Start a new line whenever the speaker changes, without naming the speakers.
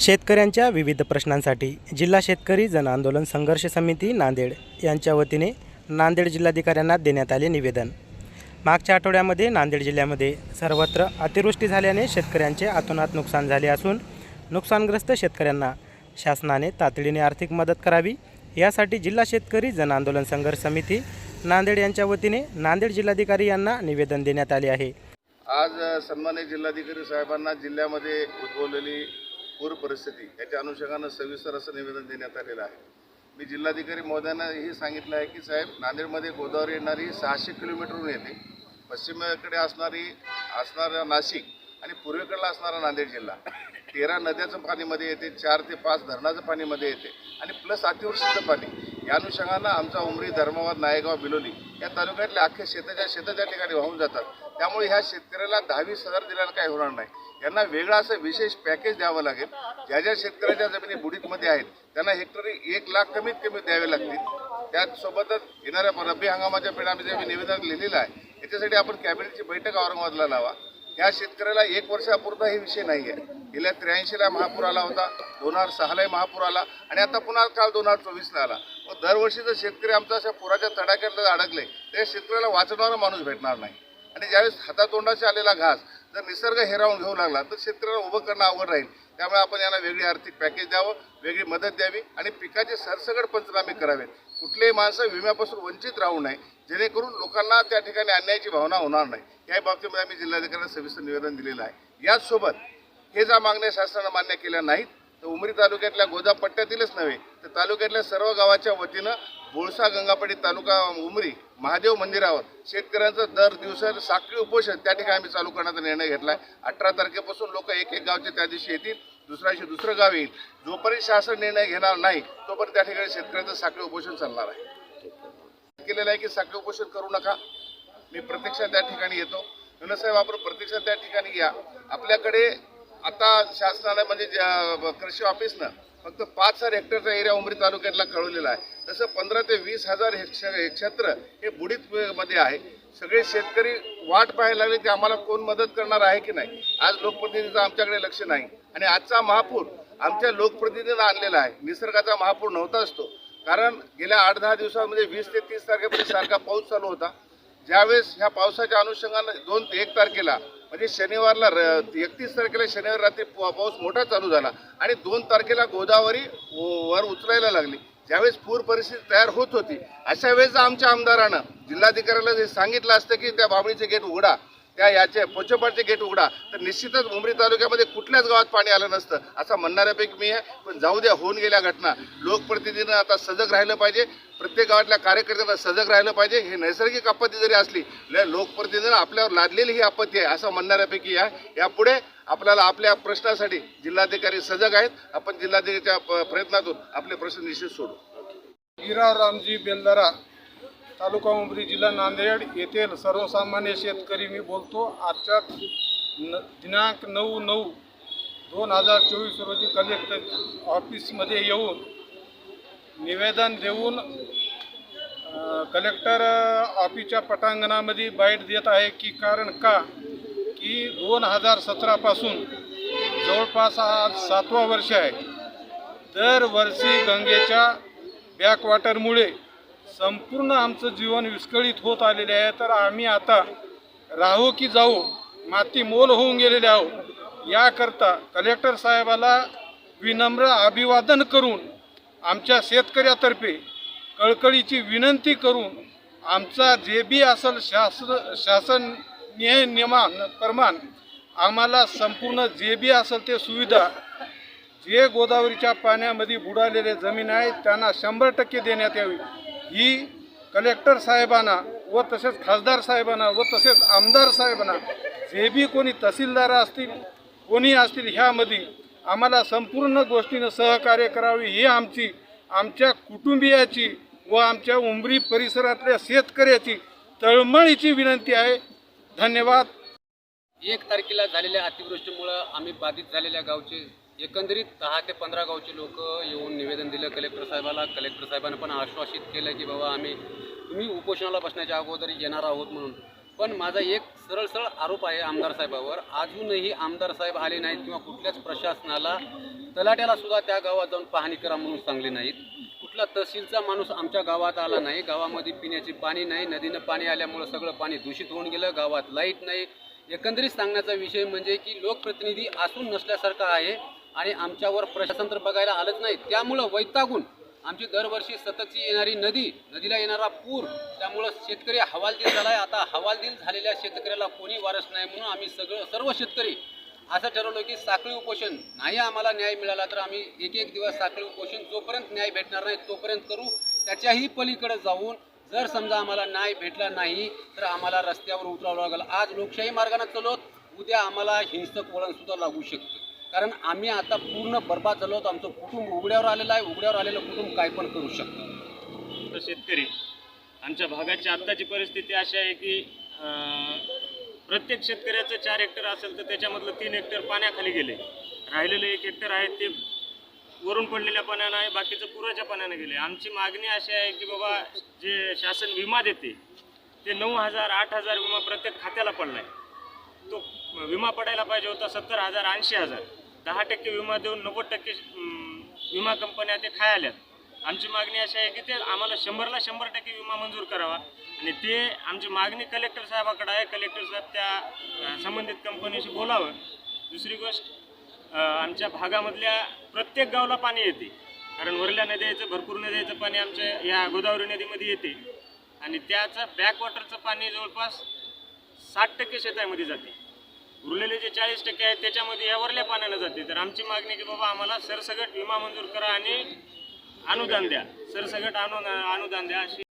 शेतकऱ्यांच्या विविध प्रश्नांसाठी जिल्हा शेतकरी जन आंदोलन संघर्ष समिती नांदेड यांच्या वतीने नांदेड जिल्हाधिकाऱ्यांना देण्यात आले निवेदन. मागच्या आठवड्यामध्ये नांदेड जिल्ह्यामध्ये सर्वत्र अतिवृष्टी झाल्याने शेतकऱ्यांचे आतोनात नुकसान झाले असून नुकसानग्रस्त शेतकऱ्यांना शासनाने तातडीने आर्थिक मदत करावी. यासाठी जिल्हा शेतकरी जन आंदोलन संघर्ष समिती नांदेड यांच्या वतीने नांदेड जिल्हाधिकारी यांना निवेदन देण्यात आले आहे.
आज अ, सन्मान्य जिल्हाधिकारी साहेबांना जिल्ह्यामध्ये उद्भवलेली पूर परिस्थिती याच्या अनुषंगानं सविस्तर असं निवेदन देण्यात आलेलं आहे. मी जिल्हाधिकारी महोदयांना हे सांगितलं आहे की साहेब नांदेडमध्ये गोदावरी येणारी सहाशे किलोमीटरहून येते. पश्चिमेकडे असणारी असणारा नाशिक आणि पूर्वेकडला असणारा नांदेड जिल्हा. तेरा नद्याचं पाणीमध्ये येते चार ते पाच धरणाचं पाणीमध्ये येते आणि प्लस अतिवृष्टीचं पाणी. या अनुषंगानं आमचा उमरी धर्मवाद नायगाव बिलोली या तालुक्यातल्या अख्खे शेताच्या शेताच्या ठिकाणी वाहून जातात. त्यामुळे ह्या शेतकऱ्याला दहावीस हजार दिल्यानं काही होणार नाही. यांना वेगळं असं विशेष पॅकेज द्यावं लागेल. ज्या ज्या शेतकऱ्याच्या जमिनी बुडीतमध्ये आहेत त्यांना हेक्टरी एक लाख कमीत कमी द्यावे लागतील. त्याचसोबतच येणाऱ्या रब्बी हंगामाच्या परिणामी जे मी निवेदन लिहिलेलं आहे. याच्यासाठी आपण कॅबिनेटची बैठक औरंगाबादला लावा. या शेतकऱ्याला एक वर्षापुरता हे विषय नाही आहे गेल्या त्र्याऐंशीला महापूर आला होता दोन हजार सहालाही महापूर आला आणि आता पुन्हा काल दोन हजार चोवीसला आला. दरवर्षी जर शेतकरी आमचा अशा पुराच्या तडाख्यात जर अडकले तर शेतकऱ्याला वाचवणारा माणूस भेटणार नाही. आणि ज्यावेळेस हातातोंडाशी आलेला घास जर निसर्ग हेरावून घेऊ लागला तर शेतकऱ्याला उभं करणं अवघड राहील. त्यामुळे आपण यांना वेगळी आर्थिक पॅकेज द्यावं वेगळी मदत द्यावी आणि पिकाचे सरसगड पंचनामे करावेत. कुठलेही माणसं विम्यापासून वंचित राहू नये. जेणेकरून लोकांना त्या ठिकाणी अन्यायाची भावना होणार नाही. या बाबतीमध्ये आम्ही जिल्हाधिकाऱ्यांना सविस्तर निवेदन दिलेलं आहे. याचसोबत हे ज्या मागण्या शासनानं मान्य केल्या नाहीत तर उमरी तालुक्यातल्या गोदा पट्ट्यातीलच नव्हे तर तालुक्यातल्या सर्व गावाच्या वतीनं बोळसा गंगापाडी तालुका उमरी महादेव मंदिरावर शेतकऱ्यांचं दर दिवसाचं साखळी उपोषण त्या ठिकाणी आम्ही चालू करण्याचा निर्णय घेतला आहे अठरा तारखेपासून लोक एक एक गावचे त्या दिवशी येतील दुसऱ्या दिवशी दुसरं गाव येईल. जोपर्यंत शासन निर्णय घेणार नाही तोपर्यंत त्या ठिकाणी शेतकऱ्यांचं साखळी उपोषण चालणार आहे. केलेलं आहे की साखळी उपोषण करू नका. मी प्रत्यक्षात त्या ठिकाणी येतो. म्हणून साहेब आपण प्रत्यक्षात त्या ठिकाणी या आपल्याकडे आता शासनाला म्हणजे ज्या- कृषी ऑफिसनं फक्त पाच हजार हेक्टरचा एरिया उमरी तालुक्यातला कळवलेला आहे. तसं पंधरा ते वीस हजार हे हे क्षेत्र हे बुडीत मध्ये आहे. सगळे शेतकरी वाट पाहायला लागले की आम्हाला कोण मदत करणार आहे की नाही. आज लोकप्रतिनिधीचं आमच्याकडे लक्ष नाही. आणि आजचा महापूर आमच्या लोकप्रतिनिधीनं आणलेला आहे. निसर्गाचा महापूर नव्हता असतो. कारण गेल्या आठ दहा दिवसामध्ये वीस ते तीस तारखेपर्यंत सारखा पाऊस चालू होता. ज्यावेळेस ह्या पावसाच्या अनुषंगानं दोन ते एक तारखेला म्हणजे शनिवारला र एकतीस तारखेला शनिवार रात्री पा- पाऊस मोठा चालू झाला आणि दोन तारखेला गोदावरी वर उचलायला लागली. ज्यावेळेस पूर परिस्थिती तयार होत होती अशा वेळेस आमच्या आमदारानं जिल्हाधिकाऱ्याला जे सांगितलं असतं की त्या बाबळीचे गेट उघडा. त्या याचे पोचोपाडचे गेट उघडा. तर निश्चितच उमरी तालुक्यामध्ये कुठल्याच गावात पाणी आलं नसतं. असं म्हणणाऱ्यापैकी मी आहे पण जाऊ द्या होऊन गेल्या घटना. लोकप्रतिनिधीनं आता सजग राहिलं पाहिजे. प्रत्येक गावातल्या कार्यकर्त्यांना सजग राहिलं पाहिजे. हे नैसर्गिक आपत्ती जरी असली लोकप्रतिनिधीनं आपल्यावर लादलेली ही आपत्ती आहे असं म्हणणाऱ्यापैकी आहे यापुढे आपल्याला आपल्या प्रश्नासाठी जिल्हाधिकारी सजग आहेत. आपण जिल्हाधिकारीच्या प्रयत्नातून आपले प्रश्न निश्चित सोडू.
गिरा रामजी बेलदारा तालुका उमरी जिल्हा नांदेड येथील सर्वसामान्य शेतकरी मी बोलतो आजच्या न दिनांक नऊ नऊ दोन हजार चोवीस रोजी कलेक्टर ऑफिसमध्ये येऊन निवेदन देऊन कलेक्टर ऑफिसच्या पटांगणामध्ये बाईट देत आहे की कारण का? की दोन हजार सतरापासून जवळपास आज सातवा वर्ष आहे. दरवर्षी गंगेच्या बॅकवॉटरमुळे संपूर्ण आमचं जीवन विस्कळीत होत आलेले आहे. तर आम्ही आता राहू की जाऊ माती मोल होऊन गेलेले आहोत. याकरता कलेक्टर साहेबाला विनम्र अभिवादन करून आमच्या शेतकऱ्यातर्फे कळकळीची विनंती करून आमचा जे बी असेल शास शासन न्याय नियमान प्रमाण आम्हाला संपूर्ण जे बी असेल ते सुविधा जे गोदावरीच्या पाण्यामध्ये बुडालेले जमीन आहे त्यांना शंभर टक्के देण्यात यावी. ही कलेक्टर साहेबांना व तसेच खासदार साहेबांना व तसेच आमदार साहेबांना जे बी कोणी तहसीलदार असतील कोणी असतील ह्यामध्ये आम्हाला संपूर्ण गोष्टीनं सहकार्य करावे ही आमची आमच्या कुटुंबियाची व आमच्या उमरी परिसरातल्या शेतकऱ्याची तळमळीची विनंती आहे. धन्यवाद.
एक तारखेला झालेल्या अतिवृष्टीमुळं आम्ही बाधित झालेल्या गावचे एकंदरीत दहा ते पंधरा गावचे लोक येऊन निवेदन दिलं. कलेक्टर साहेबाला कलेक्टर साहेबांना पण आश्वासित केलं की बाबा आम्ही तुम्ही उपोषणाला बसण्याच्या अगोदर येणार आहोत म्हणून. पण माझा एक सरळ सरळ आरोप आहे आमदार साहेबावर. अजूनही आमदार साहेब आले नाहीत किंवा कुठल्याच प्रशासनाला तलाट्याला सुद्धा त्या गावात जाऊन पाहणी करा म्हणून सांगले नाहीत. कुठला तहसीलचा माणूस आमच्या गावात आला नाही. गावामध्ये पिण्याचे पाणी नाही. नदीनं पाणी आल्यामुळं सगळं पाणी दूषित होऊन गेलं. गावात लाइट नाही. एकंदरीत सांगण्याचा विषय म्हणजे की लोकप्रतिनिधी असून नसल्यासारखा आहे. आणि आमच्यावर प्रशासन तर बघायला आलंच नाही. त्यामुळं वैतागून आमची दरवर्षी सततची येणारी नदी नदीला येणारा पूर त्यामुळं शेतकरी हवालदिल झाला आहे आता हवालदिल झालेल्या शेतकऱ्याला कोणी वारस नाही म्हणून आम्ही सगळं सर्व शेतकरी असं ठरवलं की साखळी उपोषण नाही आम्हाला न्याय मिळाला तर आम्ही एक एक दिवस साखळी उपोषण जोपर्यंत न्याय भेटणार नाही तोपर्यंत करू. त्याच्याही पलीकडे जाऊन जर समजा आम्हाला न्याय भेटला नाही तर आम्हाला रस्त्यावर उतरावं लागेल. आज लोकशाही मार्गाने चलवत उद्या आम्हाला हिंसक वळणसुद्धा लागू शकतं. कारण आम्ही आता पूर्ण बर्बाद झालो आहोत आमचं कुटुंब उघड्यावर आलेलं आहे. उघड्यावर आलेलं कुटुंब काय पण करू शकतं.
तर शेतकरी आमच्या भागाची आत्ताची परिस्थिती अशी आहे की प्रत्येक शेतकऱ्याचं चार हेक्टर असेल तर त्याच्यामधलं तीन हेक्टर पाण्याखाली गेले. राहिलेले एक हेक्टर आहे ते वरून पडलेल्या पाण्यानं आहे बाकीचं पुराच्या पाण्यानं गेले. आमची मागणी अशी आहे की बाबा जे शासन विमा देते ते नऊ हजार आठ हजार विमा प्रत्येक खात्याला पडला आहे तो विमा पडायला पाहिजे होता सत्तर हजार ऐंशी हजार. दहा टक्के विमा देऊन नव्वद टक्के विमा कंपन्या ते खायाल्यात आमची मागणी अशी आहे की ते आम्हाला शंभरला शंभर टक्के विमा मंजूर करावा. आणि ते आमची मागणी कलेक्टर साहेबाकडे आहे. कलेक्टर साहेब त्या संबंधित कंपनीशी बोलावं. दुसरी गोष्ट आमच्या भागामधल्या प्रत्येक गावला पाणी येते. कारण वरल्या नद्याचं भरपूर नद्याचं पाणी आमच्या या गोदावरी नदीमध्ये येते. आणि त्याचं बॅकवॉटरचं पाणी जवळपास साठ टक्के शेतामध्ये जाते. उरलेले जे चाळीस टक्के आहेत त्याच्यामध्ये यावरल्या पाण्यानं जाते. तर आमची मागणी की बाबा आम्हाला सरसगट विमा मंजूर करा आणि अनुदान द्या. सरसगट अनु अनुदान द्या अशी